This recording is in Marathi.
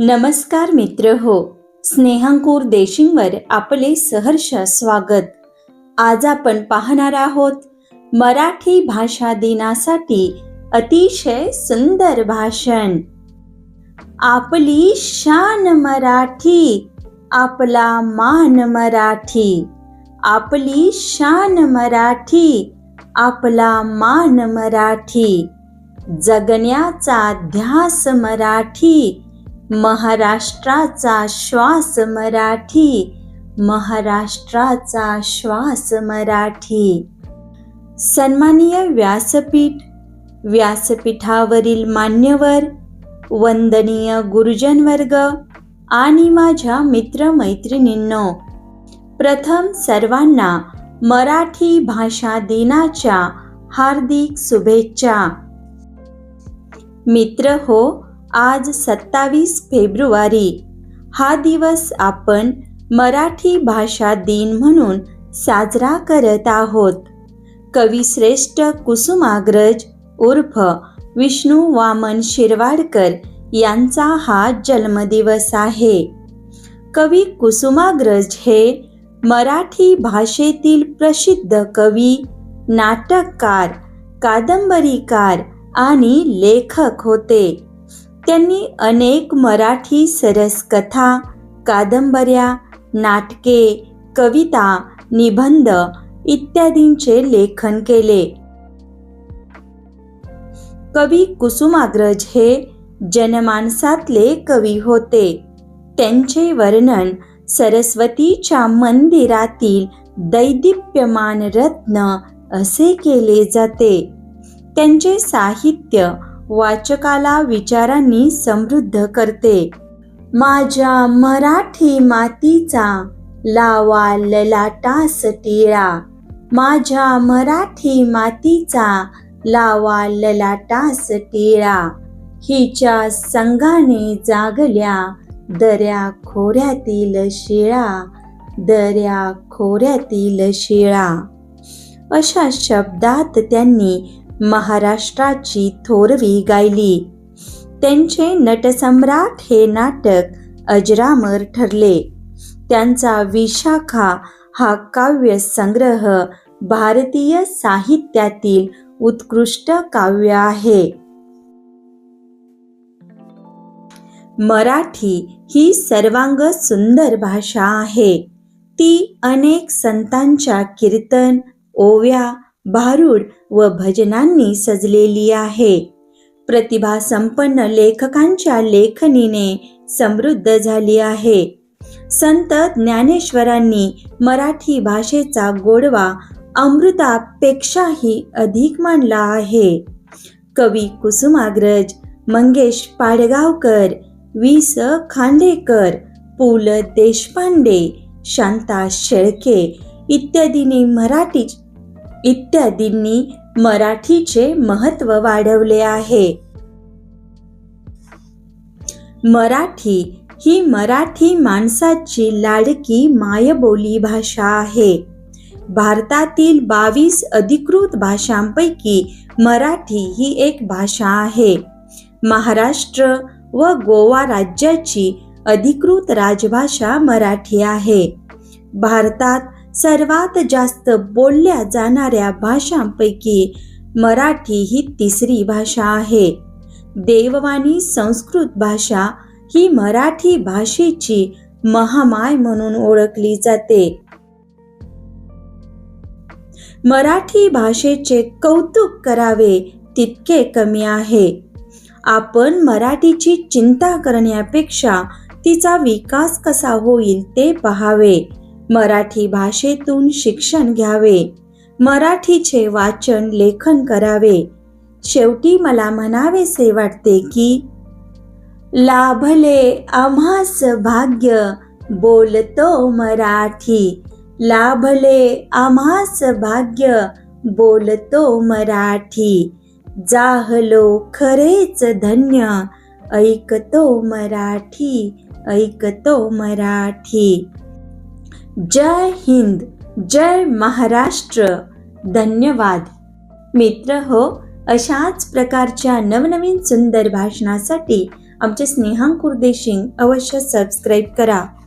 नमस्कार मित्र हो. स्नेहांकुर देशिंगवर आपले सहर्ष स्वागत. आज आपण पाहणार आहोत मराठी भाषा दिनासाठी अतिशय सुंदर भाषण. आपली शान मराठी आपला मान मराठी. आपली शान मराठी आपला मान मराठी. जगण्याचा ध्यास मराठी. महाराष्ट्राचा श्वास मराठी. महाराष्ट्राचा श्वास मराठी. सन्माननीय व्यासपीठ व्यासपीठावरील मान्यवर वंदनीय गुरुजन वर्ग आणि माझ्या मित्रमैत्रिणींनो प्रथम सर्वांना मराठी भाषा दिनाच्या हार्दिक शुभेच्छा. मित्र हो आज सत्तावीस फेब्रुवारी. हा दिवस आपण मराठी भाषा दिन म्हणून साजरा करत आहोत. कविश्रेष्ठ कुसुमाग्रज उर्फ विष्णू वामन शिरवाडकर यांचा हा जन्मदिवस आहे. कवी कुसुमाग्रज हे मराठी भाषेतील प्रसिद्ध कवी नाटककार कादंबरीकार आणि लेखक होते. त्यांनी अनेक मराठी सरस कथा कादंबऱ्या नाटके कविता निबंध इत्यादींचे लेखन केले. कवी कुसुमाग्रज हे जनमानसातले कवी होते. त्यांचे वर्णन सरस्वतीच्या मंदिरातील दैदिप्यमान रत्न असे केले जाते. त्यांचे साहित्य वाचकाला विचारांनी समृद्ध करते. माझ्या मराठी मातीचा लावा ललाटास टिळा माझ्या मराठी मातीचा लावा ललाटास टिळा हिच्या संघाने जागल्या दर्या खोऱ्यातील शिळा दर्या खोऱ्यातील शिळा. अशा शब्दात त्यांनी महाराष्ट्राची थोरवी गायली. त्यांचे नटसम्राट हे नाटक अजरामर ठरले. त्यांचा विशाखा हा काव्य संग्रह भारतीय साहित्यातील उत्कृष्ट काव्य आहे. मराठी ही सर्वांग सुंदर भाषा आहे. ती अनेक संतांच्या कीर्तन ओव्या भारूड व भजनांनी सजलेली आहे. प्रतिभा संपन्न लेखकांच्या लेखनीने समृद्ध झाली आहे. संत ज्ञानेश्वरांनी मराठी भाषेचा गोडवा अमृतापेक्षाही अधिक मानला आहे. कवी कुसुमाग्रज मंगेश पाडगावकर वि स खांडेकर पु ल देशपांडे शांता शेळके इत्यादींनी मराठी इत्यादींनी मराठीचे महत्त्व वाढवले आहे. मराठी ही मराठी माणसाची लाडकी मायबोली भाषा आहे. भारतातील बावीस अधिकृत भाषांपैकी मराठी ही एक भाषा आहे. महाराष्ट्र व गोवा राज्याची अधिकृत राजभाषा मराठी आहे. भारतात सर्वात जास्त बोलल्या जाणाऱ्या भाषांपैकी मराठी ही तिसरी भाषा आहे. देववाणी संस्कृत भाषा ही मराठी भाषेची महामाय म्हणून ओळखली जाते. मराठी भाषेचे कौतुक करावे तितके कमी आहे. आपण मराठीची चिंता करण्यापेक्षा तिचा विकास कसा होईल ते पहावे. मराठी भाषेतून शिक्षण घ्यावे. मराठीचे वाचन लेखन करावे. शेवटी मला म्हणावेसे वाटते की लाभले आम्हास भाग्य बोलतो मराठी. लाभले आम्हास भाग्य बोलतो मराठी. जाहलो खरेच धन्य ऐकतो मराठी ऐकतो मराठी. जय हिंद जय महाराष्ट्र. धन्यवाद. मित्र हो अशाच प्रकारच्या नवनवीन सुंदर भाषणासाठी आमचे स्नेहांकुर देशिंग अवश्य सबस्क्राईब करा.